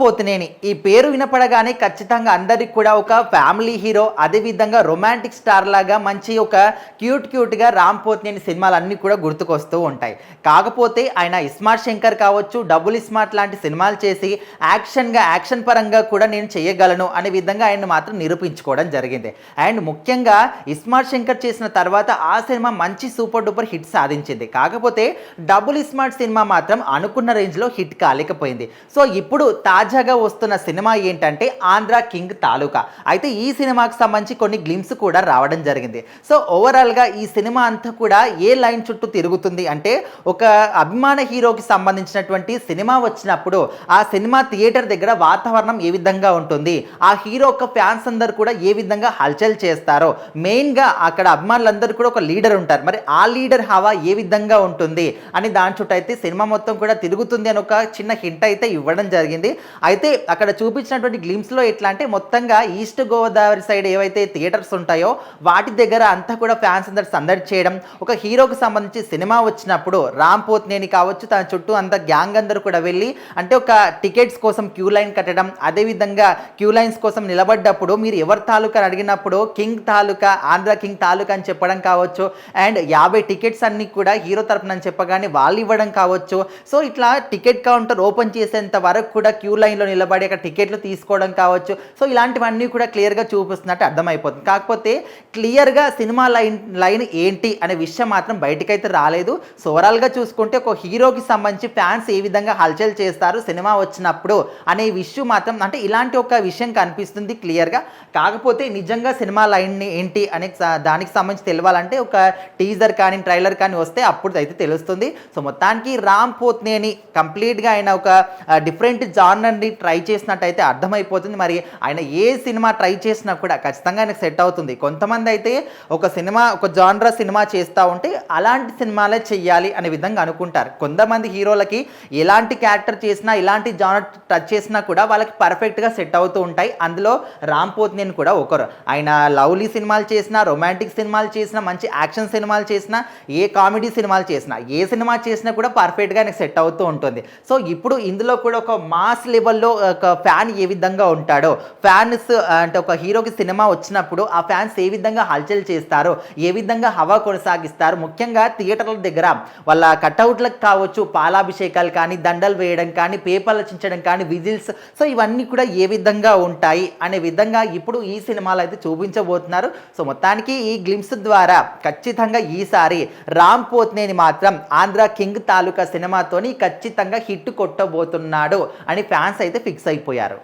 పోతినేని. ఈ పేరు వినపడగానే ఖచ్చితంగా అందరికి కూడా ఒక ఫ్యామిలీ హీరో అదేవిధంగా రొమాంటిక్ స్టార్ లాగా మంచి ఒక క్యూట్ క్యూట్గా రామ్ పోతినేని సినిమాలు అన్నీ కూడా గుర్తుకొస్తూ ఉంటాయి. కాకపోతే ఆయన ఇస్మార్ట్ శంకర్ కావచ్చు డబుల్ ఇస్మార్ట్ లాంటి సినిమాలు చేసి యాక్షన్గా యాక్షన్ పరంగా కూడా నేను చేయగలను అనే విధంగా ఆయన మాత్రం నిరూపించుకోవడం జరిగింది. అండ్ ముఖ్యంగా ఇస్మార్ట్ శంకర్ చేసిన తర్వాత ఆ సినిమా మంచి సూపర్ డూపర్ హిట్ సాధించింది. కాకపోతే డబుల్ ఇస్మార్ట్ సినిమా మాత్రం అనుకున్న రేంజ్లో హిట్ కాలేకపోయింది. సో ఇప్పుడు తాజాగా వస్తున్న సినిమా ఏంటంటే ఆంధ్ర కింగ్ తాలూకా. అయితే ఈ సినిమాకి సంబంధించి కొన్ని గ్లిమ్స్ కూడా రావడం జరిగింది. సో ఓవరాల్గా ఈ సినిమా అంతా కూడా ఏ లైన్ చుట్టూ తిరుగుతుంది అంటే ఒక అభిమాన హీరోకి సంబంధించినటువంటి సినిమా వచ్చినప్పుడు ఆ సినిమా థియేటర్ దగ్గర వాతావరణం ఏ విధంగా ఉంటుంది? ఆ హీరో యొక్క ఫ్యాన్స్ అందరు కూడా ఏ విధంగా హల్చల్ చేస్తారో? మెయిన్గా అక్కడ అభిమానులందరూ కూడా ఒక లీడర్ ఉంటారు. మరి ఆ లీడర్ హవా ఏ విధంగా ఉంటుంది? అని దాని చుట్టూ అయితే సినిమా మొత్తం కూడా తిరుగుతుంది అని ఒక చిన్న హింట్ అయితే ఇవ్వడం జరిగింది. అయితే అక్కడ చూపించినటువంటి గ్లిమ్స్లో ఎట్లా అంటే మొత్తంగా ఈస్ట్ గోదావరి సైడ్ ఏవైతే థియేటర్స్ ఉంటాయో వాటి దగ్గర అంతా కూడా ఫ్యాన్స్ అందరు సందడి చేయడం ఒక హీరోకి సంబంధించి సినిమా వచ్చినప్పుడు రామ్ పోత్నేని కావచ్చు తన చుట్టూ అంత గ్యాంగ్ అందరూ కూడా వెళ్ళి అంటే ఒక టికెట్స్ కోసం క్యూ లైన్ కట్టడం అదేవిధంగా క్యూ లైన్స్ కోసం నిలబడ్డప్పుడు మీరు ఎవరి తాలూకా అడిగినప్పుడు కింగ్ తాలూకా ఆంధ్ర కింగ్ తాలూకా అని చెప్పడం కావచ్చు అండ్ యాభై టికెట్స్ అన్ని కూడా హీరో తరపున అని చెప్పగానే వాళ్ళు ఇవ్వడం కావచ్చు. సో ఇట్లా టికెట్ కౌంటర్ ఓపెన్ చేసేంత వరకు కూడా క్యూ లైన్ లైన్లో నిలబడి అక్కడ టికెట్లు తీసుకోవడం కావచ్చు. సో ఇలాంటివన్నీ కూడా క్లియర్గా చూపిస్తున్నట్టు అర్థమైపోతుంది. కాకపోతే క్లియర్గా సినిమా లైన్ లైన్ ఏంటి అనే విషయం మాత్రం బయటకైతే రాలేదు. సో ఓవరాల్గా చూసుకుంటే ఒక హీరోకి సంబంధించి ఫ్యాన్స్ ఏ విధంగా హల్చల్ చేస్తారు సినిమా వచ్చినప్పుడు అనే విషయం మాత్రం అంటే ఇలాంటి ఒక విషయం కనిపిస్తుంది క్లియర్గా. కాకపోతే నిజంగా సినిమా లైన్ ఏంటి అనే దానికి సంబంధించి తెలియాలంటే ఒక టీజర్ కానీ ట్రైలర్ కానీ వస్తే అప్పుడు అయితే తెలుస్తుంది. సో మొత్తానికి రామ్ పోత్నేని కంప్లీట్గా ఆయన ఒక డిఫరెంట్ జానర్ని ట్రై చేసినట్టయితే అర్థమైపోతుంది. మరి ఆయన ఏ సినిమా ట్రై చేసినా కూడా ఖచ్చితంగా ఆయనకు సెట్ అవుతుంది. కొంతమంది అయితే ఒక సినిమా ఒక జాన్రా సినిమా చేస్తూ ఉంటే అలాంటి సినిమాలే చెయ్యాలి అనే విధంగా అనుకుంటారు. కొంతమంది హీరోలకి ఎలాంటి క్యారెక్టర్ చేసినా ఇలాంటి జానర్ టచ్ చేసినా కూడా వాళ్ళకి పర్ఫెక్ట్గా సెట్ అవుతూ ఉంటాయి. అందులో రామ్ పోత్నేని కూడా ఒకరు. ఆయన లవ్లీ సినిమాలు చేసినా రొమాంటిక్ సినిమాలు చేసినా మంచి యాక్షన్ సినిమాలు చేసినా ఏ కామెడీ సినిమాలు చేసినా ఏ సినిమా చేసినా కూడా పర్ఫెక్ట్గా ఆయనకు సెట్ అవుతూ ఉంటుంది. సో ఇప్పుడు ఇందులో కూడా ఒక మాస్ లెవెల్లో ఒక ఫ్యాన్ ఏ విధంగా ఉంటాడో? ఫ్యాన్స్ అంటే ఒక హీరోకి సినిమా వచ్చినప్పుడు ఆ ఫ్యాన్స్ ఏ విధంగా హల్చల్ చేస్తారో? ఏ విధంగా హవా కొనసాగిస్తారు? ముఖ్యంగా థియేటర్ల దగ్గర వాళ్ళ కట్అవుట్లకు కావచ్చు పాలాభిషేకాలు కానీ దండలు వేయడం కానీ పేపర్లు చించడం కానీ విజిల్స్. సో ఇవన్నీ కూడా ఏ విధంగా ఉంటాయి అనే విధంగా ఇప్పుడు ఈ సినిమాలో అయితే చూపించబోతున్నారు. సో మొత్తానికి ఈ గ్లిమ్స్ ద్వారా ఖచ్చితంగా ఈసారి రామ్ పోత్నేని మాత్రం ఆంధ్ర కింగ్ తాలూకా సినిమాతోని ఖచ్చితంగా హిట్ కొట్టబోతున్నాడు అని ఫ్యాన్స్ అయితే ఫిక్స్ అయిపోయారు.